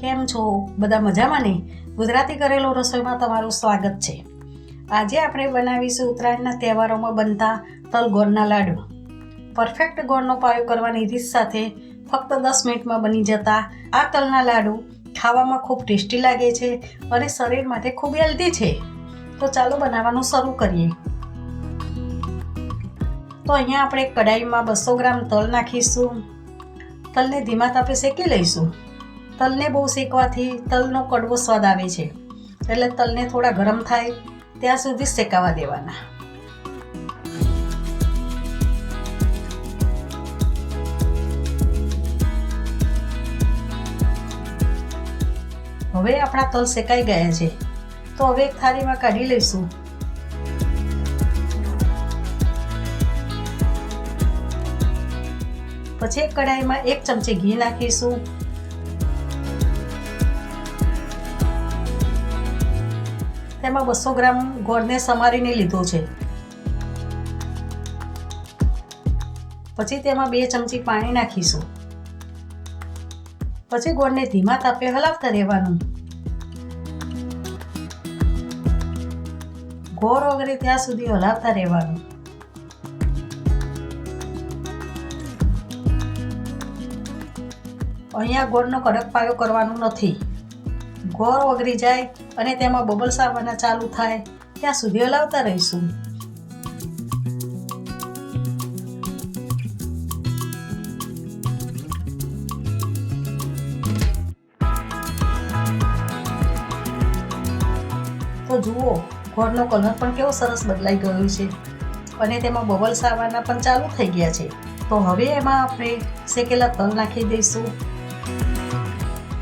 કેમ છો? બધા મજામાં ને? ગુજરાતી કરેલો રસોઈમાં તમારું સ્વાગત છે. આજે આપણે બનાવીશું ઉત્તરાયણના તહેવારોમાં બનતા તલ ગોળના લાડુ. પરફેક્ટ ગોળનો પાયો કરવાની રીત સાથે ફક્ત દસ મિનિટમાં બની જતા આ તલના લાડુ ખાવામાં ખૂબ ટેસ્ટી લાગે છે અને શરીર માટે ખૂબ હેલ્ધી છે. તો ચાલો બનાવવાનું શરૂ કરીએ. તો અહીંયા આપણે કઢાઈમાં બસો ગ્રામ તલ નાખીશું. તલને ધીમા તાપે શેકી લઈશું. તલને બહુ શેકવાથી તલનો કડવો સ્વાદ આવે છે. એટલે તલને થોડા ગરમ થાય, ત્યાં સુધી શેકાવા દેવાના. હવે આપણા તલ શેકાઈ ગયા છે. તો હવે એક થાળીમાં કાઢી લઈશું. પછી એક કઢાઈમાં એક ચમચી ઘી નાખીશું. તેમાં બસો ગ્રામ ગોળને સમારીને લીધો છે. પછી તેમાં બે ચમચી પાણી નાખીશું. પછી ગોળને ધીમા તાપે હલાવતા રહેવાનું. ગોળ વગેરે ત્યાં સુધી હલાવતા રહેવાનું. અહીંયા ગોળનો કડક પાયો કરવાનો નથી. ગોળ ઓગળી જાય અને તેમાં બબલ્સ આવવાના ચાલુ થાય, ત્યાં સુધી હલાવતા રહીશું. તો જુઓ ગોળનો કલર પણ કેવો સરસ બદલાઈ ગયો છે અને તેમાં બબલ્સ આવવાના પણ ચાલુ થઈ ગયા છે. તો હવે એમાં આપણે શેકેલા તલ નાખી દઈશું.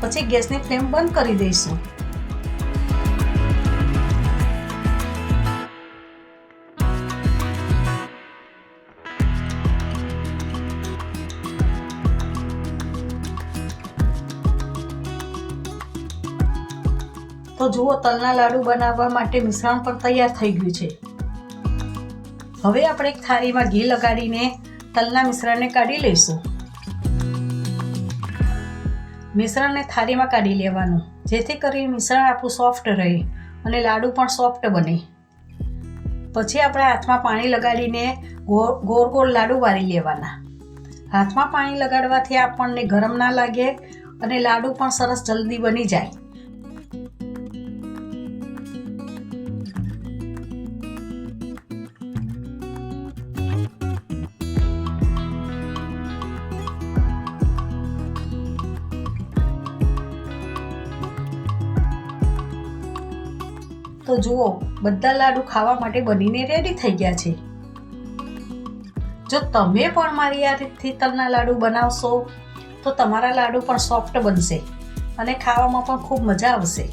પછી ગેસની ફ્લેમ બંધ કરી દઈશું. તો જુઓ, તલના લાડુ બનાવવા માટે મિશ્રણ પણ તૈયાર થઈ ગયું છે. હવે આપણે એક થાળીમાં ઘી લગાડીને તલના મિશ્રણને કાઢી લઈશું. મિશ્રણને થાળીમાં કાઢી લેવાનું, જેથી કરી મિશ્રણ આપણું સોફ્ટ રહે અને લાડુ પણ સોફ્ટ બને. પછી આપણે હાથમાં પાણી લગાડીને ગોળ ગોળ લાડુ વાળી લેવાના. હાથમાં પાણી લગાડવાથી આપણને ગરમ ના લાગે અને લાડુ પણ સરસ જલ્દી બની જાય. તો જુઓ, બધા લાડુ ખાવા માટે બનીને રેડી થઈ ગયા છે. જો તમે પણ મારી આ રીતથી તલના લાડુ બનાવશો, તો તમારા લાડુ પણ સોફ્ટ બનશે અને ખાવામાં પણ ખૂબ મજા આવશે.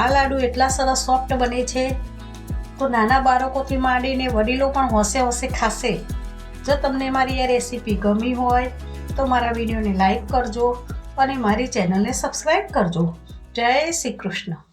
આ લાડુ એટલા સરસ સોફ્ટ બને છે તો નાના બાળકોથી માંડીને વડીલો પણ હોંશે હોંશે ખાશે. જો તમને મારી આ રેસીપી ગમી હોય, તો મારા વિડીયોને લાઈક કરજો અને મારી ચેનલને સબસ્ક્રાઈબ કરજો. જય શ્રી કૃષ્ણ.